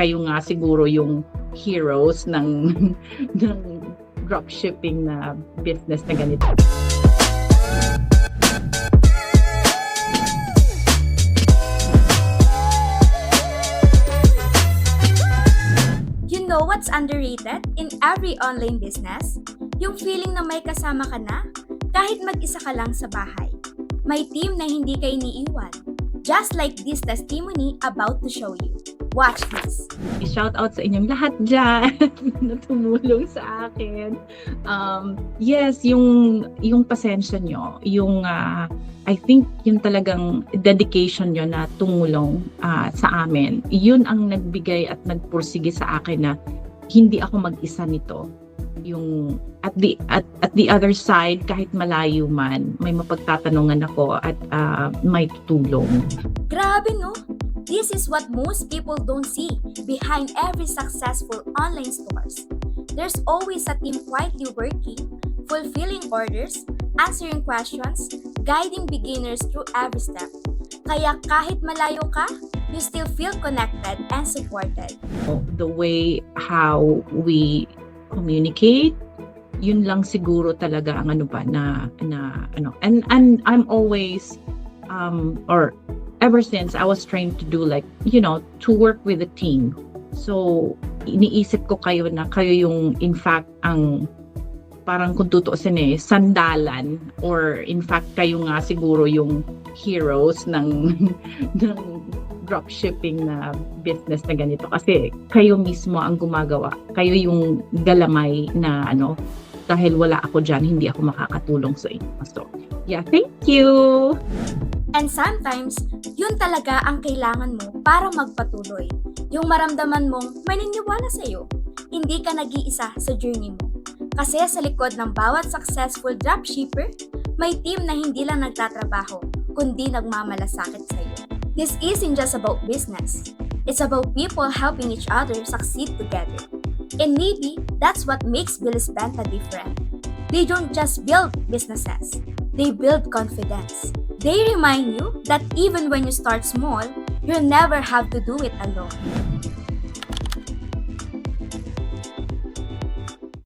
kayo nga siguro yung heroes ng ng dropshipping na business na ganito. You know what's underrated in every online business? Yung feeling na may kasama ka na kahit mag-isa ka lang sa bahay. May team na hindi ka iniiwan. Just like this testimony about to show you. Watch this. I-shout out sa inyong lahat dyan na tumulong sa akin. Um, yes, yung yung pasensya nyo, yung ah, I think yun talagang dedication nyo na tumulong ah, sa amin. Yun ang nagbigay at nagpursige sa akin na hindi ako mag-isa nito. Yung at the at, at the other side kahit malayo man may mapagtatanungan ako at ah, may tutulong. Grabe no? This is what most people don't see behind every successful online stores. There's always a team quietly working, fulfilling orders, answering questions, guiding beginners through every step. Kaya kahit malayo ka, you still feel connected and supported. the way how we communicate yun lang siguro talaga ang ano ba na na ano and and I'm always um or ever since I was trained to do like you know to work with a team so iniisip ko kayo na kayo yung in fact ang parang kung tutuusin eh sandalan or in fact kayo nga siguro yung heroes ng ng dropshipping na business na ganito kasi kayo mismo ang gumagawa. Kayo yung galamay na ano dahil wala ako dyan, hindi ako makakatulong sa inyo. So, yeah, thank you! And sometimes, yun talaga ang kailangan mo para magpatuloy. Yung maramdaman mong may naniniwala sa iyo. Hindi ka nag-iisa sa journey mo. Kasi sa likod ng bawat successful dropshipper, may team na hindi lang nagtatrabaho, kundi nagmamalasakit sa iyo. This isn't just about business. It's about people helping each other succeed together. And maybe that's what makes Billy's Benta different. They don't just build businesses, they build confidence. They remind you that even when you start small, you'll never have to do it alone.